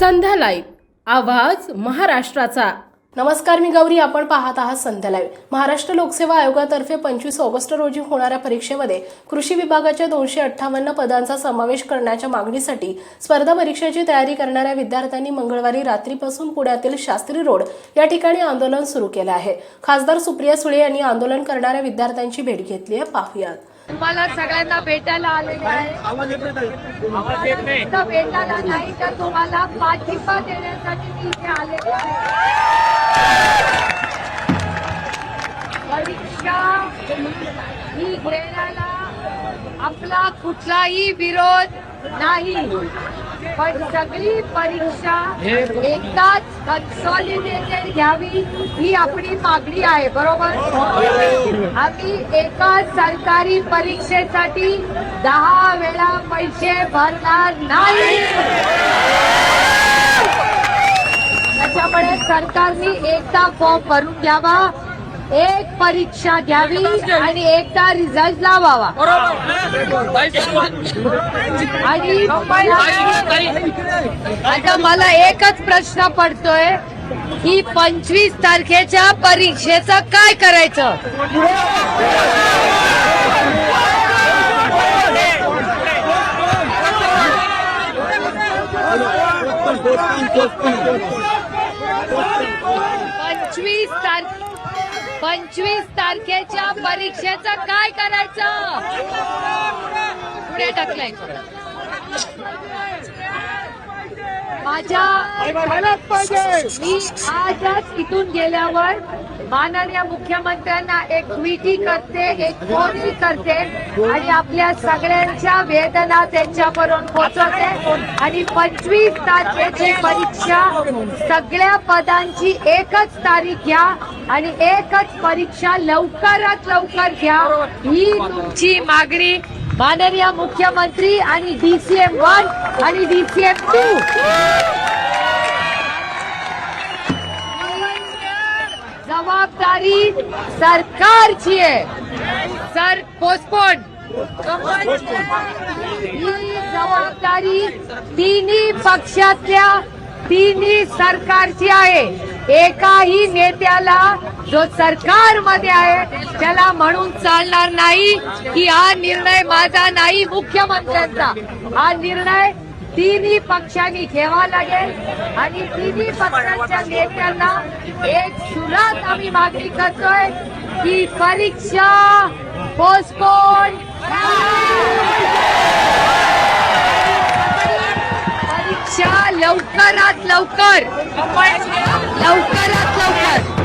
संध्या live आवाज महाराष्ट्राचा. नमस्कार मी गौरी आपण पाहत आहात संध्या लाईव्ह महाराष्ट्र लोकसेवा आयोगातर्फे पंचवीस ऑगस्ट रोजी होणाऱ्या परीक्षेमध्ये कृषी विभागाच्या दोनशे अठ्ठावन्न पदांचा समावेश करण्याच्या मागणीसाठी स्पर्धा परीक्षेची तयारी करणाऱ्या विद्यार्थ्यांनी मंगळवारी रात्रीपासून पुण्यातील शास्त्री रोड या ठिकाणी आंदोलन सुरू केलं आहे. खासदार सुप्रिया सुळे यांनी आंदोलन करणाऱ्या विद्यार्थ्यांची भेट घेतली आहे. पाहुयात. तुम्हाला सगळ्यांना भेटायला आलेले आहे. भेटायला नाही तर तुम्हाला पाठिंबा देण्यासाठी मी इथे आलेले आहे. परीक्षा ही घेण्याला आपला कुठलाही विरोध नाही. पण सगळी परीक्षा एकदाच कन्सॉलिडेटेड घ्यावी ही आपली मागणी आहे बरोबर? आम्ही एका सरकारी परीक्षेसाठी दहा वेळा पैसे भरणार नाही. त्याच्यामुळे सरकारने एकदा फॉर्म भरून घ्यावा. एक परीक्षा घ्यावी आणि एकदा रिझल्ट लावावा. आणि आता मला एकच प्रश्न पडतोय की पंचवीस तारखेच्या परीक्षेचं काय करायचं? पंचवीस तारखे पंचवीस तारखेच्या परीक्षेचं काय करायचं? पुढे टाकलंय. माझ्या मी आजच इथून गेल्यावर माननीय मुख्यमंत्र्यांना एक ट्विटी करते एक फोनही करते आणि आपल्या सगळ्यांच्या वेदना त्यांच्यापर्यंत पोहोचवते आणि पंचवीस तारखेची परीक्षा सगळ्या पदांची एकच तारीख घ्या. आणि एकच परीक्षा लवकरात लवकर घ्या. ही तुमची मागणी माननीय मुख्यमंत्री आणि डीसीएम वन आणि डीसीएम टू जबाबदारी सरकारची आहे. सर पोस्टपोन ही जबाबदारी तिन्ही पक्षातल्या तिन्ही सरकारची आहे. एकाही नेत्याला जो सरकारमध्ये आहे त्याला म्हणून चालणार नाही. की हा निर्णय माझा नाही मुख्यमंत्र्यांचा. हा निर्णय तिन्ही पक्षांनी घ्यावा लागेल. आणि तिन्ही पक्षांच्या नेत्यांना एक सुरात आम्ही मागणी करतोय की परीक्षा पोस्टपोन परीक्षा लवकरात लवकर. लवकरात लवकर.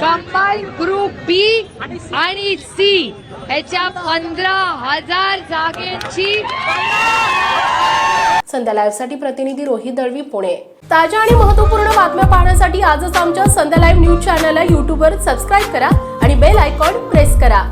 कंबाईन ग्रुप बी आणि सी याच्या पंधरा हजार जागेची संध्या लाईव्हसाठी प्रतिनिधी रोहित दळवी पुणे. ताज्या आणि महत्त्वपूर्ण बातम्या पाहण्यासाठी आजच आमच्या संध्या लाईव्ह न्यूज चॅनलला यूट्यूबवर सबस्क्राईब करा आणि बेल आयकॉन प्रेस करा.